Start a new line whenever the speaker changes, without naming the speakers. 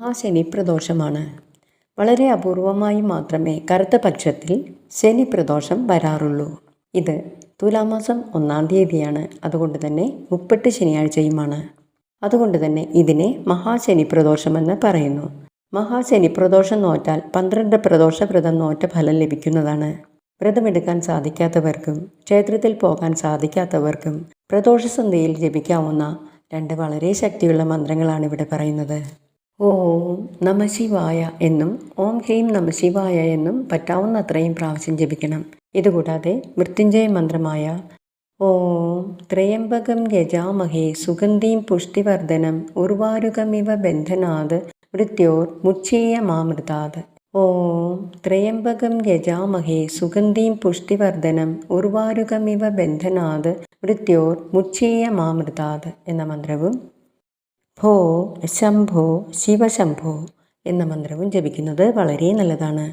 മഹാശനി പ്രദോഷമാണ് വളരെ അപൂർവമായി മാത്രമേ കറുത്ത പക്ഷത്തിൽ ശനി പ്രദോഷം വരാറുള്ളൂ. ഇത് തുലാമാസം ഒന്നാം തീയതിയാണ്. അതുകൊണ്ട് തന്നെ മുപ്പെട്ട് ശനിയാഴ്ചയുമാണ്. അതുകൊണ്ട് തന്നെ ഇതിനെ മഹാശനി പ്രദോഷമെന്ന് പറയുന്നു. മഹാശനി പ്രദോഷം നോറ്റാൽ പന്ത്രണ്ട് പ്രദോഷ വ്രതം നോറ്റ ഫലം ലഭിക്കുന്നതാണ്. വ്രതമെടുക്കാൻ സാധിക്കാത്തവർക്കും ക്ഷേത്രത്തിൽ പോകാൻ സാധിക്കാത്തവർക്കും പ്രദോഷസന്ധ്യയിൽ ജപിക്കാവുന്ന രണ്ട് വളരെ ശക്തിയുള്ള മന്ത്രങ്ങളാണ് ഇവിടെ പറയുന്നത്. ഓം നമശിവായ എന്നും ഓം ഹ്രീം നമശിവായ എന്നും പറ്റാവുന്ന അത്രയും പ്രാവശ്യം ജപിക്കണം. ഇതുകൂടാതെ മൃത്യുഞ്ജയ മന്ത്രമായ ഓം ത്രയംബകം ഗജാമഹേ സുഗന്ധീം പുഷ്ടിവർദ്ധനം ഉർവാരുകമിവ ബന്ധനാത് മൃത്യോർ മുച്ചീയമാമൃതാത് ഓം ത്രയംബകം ഗജാമഹേ സുഗന്ധീം പുഷ്ടിവർദ്ധനം ഉർവാരുകമിവ ബന്ധനാത് മൃത്യോർ മുച്ചീയമാമൃതാത് എന്ന മന്ത്രവും ഭോ ശംഭോ ശിവശംഭോ എന്ന മന്ത്രവും ജപിക്കുന്നത് വളരെ നല്ലതാണ്.